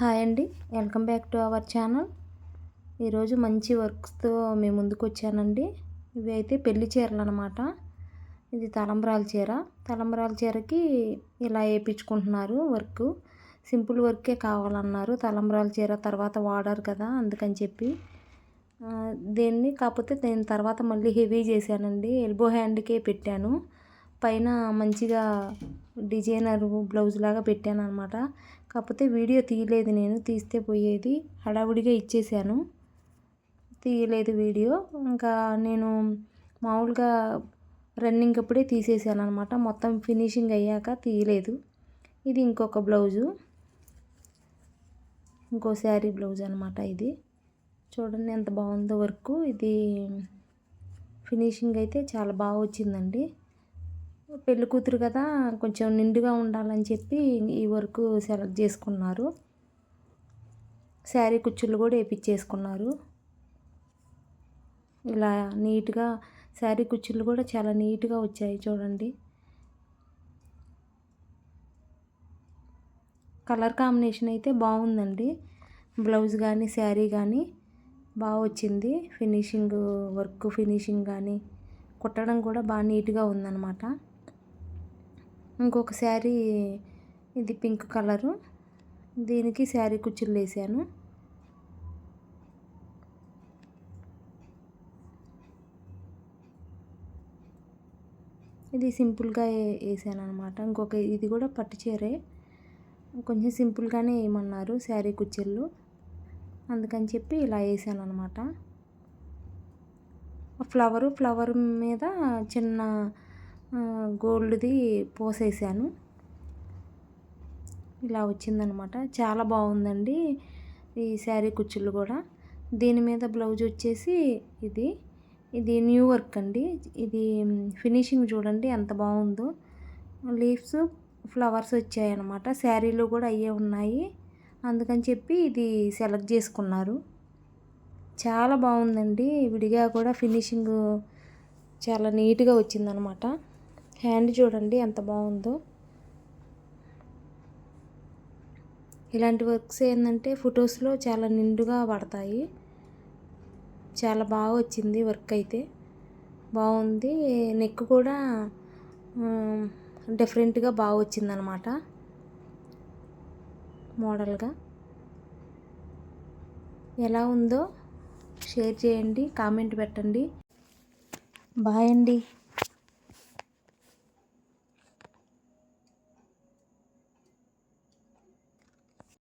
Hi అండి. Welcome back to our channel. ఈరోజు మంచి వర్క్స్తో మేము ముందుకు వచ్చానండి ఇవి అయితే పెళ్ళి చీరలు అనమాట ఇది తలంబ్రాల చీర. తలంబ్రాల చీరకి ఇలా వేయించుకుంటున్నారు వర్క్. సింపుల్ వర్కే కావాలన్నారు తలంబ్రాల చీర తర్వాత వాడారు కదా అందుకని చెప్పి. దీన్ని కాకపోతే దీని తర్వాత మళ్ళీ హెవీ చేశానండి. ఎల్బో హ్యాండ్కే పెట్టాను. పైన మంచిగా డిజైనర్ బ్లౌజ్ లాగా పెట్టాను అనమాట కాకపోతే వీడియో తీయలేదు నేను తీస్తే పోయేది హడావుడిగా ఇచ్చేసాను. తీయలేదు వీడియో. ఇంకా నేను మామూలుగా రన్నింగ్ అప్పుడే తీసేసాను అనమాట మొత్తం ఫినిషింగ్ అయ్యాక తీయలేదు. ఇది ఇంకొక బ్లౌజు. ఇంకో శారీ బ్లౌజ్ అనమాట ఇది. చూడండి ఎంత బాగుందో వర్క్. ఇది ఫినిషింగ్ అయితే చాలా బాగా వచ్చిందండి. పెళ్ళి కూతురు కదా కొంచెం నిండుగా ఉండాలని చెప్పి ఈ వర్క్ సెలెక్ట్ చేసుకున్నారు. శారీ కుచ్చులు కూడా వేపించేసుకున్నారు. ఇలా నీట్గా శారీ కుచ్చులు కూడా చాలా నీట్గా వచ్చాయి చూడండి. కలర్ కాంబినేషన్ అయితే బాగుందండి. బ్లౌజ్ కానీ శారీ కానీ బాగా వచ్చింది. ఫినిషింగ్ వర్క్ ఫినిషింగ్ కానీ కుట్టడం కూడా బాగా నీట్గా ఉందన్నమాట. ఇంకొక శారీ ఇది పింక్ కలరు. దీనికి శారీ కుచ్చులు వేసాను. ఇది సింపుల్గా వేసాను అనమాట ఇంకొక ఇది కూడా పట్టు చీరే. కొంచెం సింపుల్గానే వేయమన్నారు శారీ కుచ్చిళ్ళు అందుకని చెప్పి ఇలా వేసాను అనమాట ఫ్లవరు ఫ్లవర్ మీద చిన్న గోల్డ్ది పోసేసాను. ఇలా వచ్చిందనమాట. చాలా బాగుందండి ఈ శారీ కుచ్చులు కూడా. దీని మీద బ్లౌజ్ వచ్చేసి ఇది. ఇది న్యూ వర్క్ అండి. ఇది ఫినిషింగ్ చూడండి ఎంత బాగుందో. లీవ్స్ ఫ్లవర్స్ వచ్చాయన్నమాట శారీలో కూడా అయ్యే ఉన్నాయి. అందుకని చెప్పి ఇది సెలెక్ట్ చేసుకున్నారు. చాలా బాగుందండి. విడిగా కూడా ఫినిషింగ్ చాలా నీట్గా వచ్చిందనమాట. హ్యాండ్ చూడండి ఎంత బాగుందో. ఇలాంటి వర్క్స్ ఏంటంటే ఫొటోస్లో చాలా నిండుగా పడతాయి. చాలా బాగా వచ్చింది వర్క్ అయితే. బాగుంది. నెక్ కూడా డిఫరెంట్గా బాగా వచ్చిందనమాట. మోడల్గా. ఎలా ఉందో షేర్ చేయండి కామెంట్ పెట్టండి. బాయ్ అండి.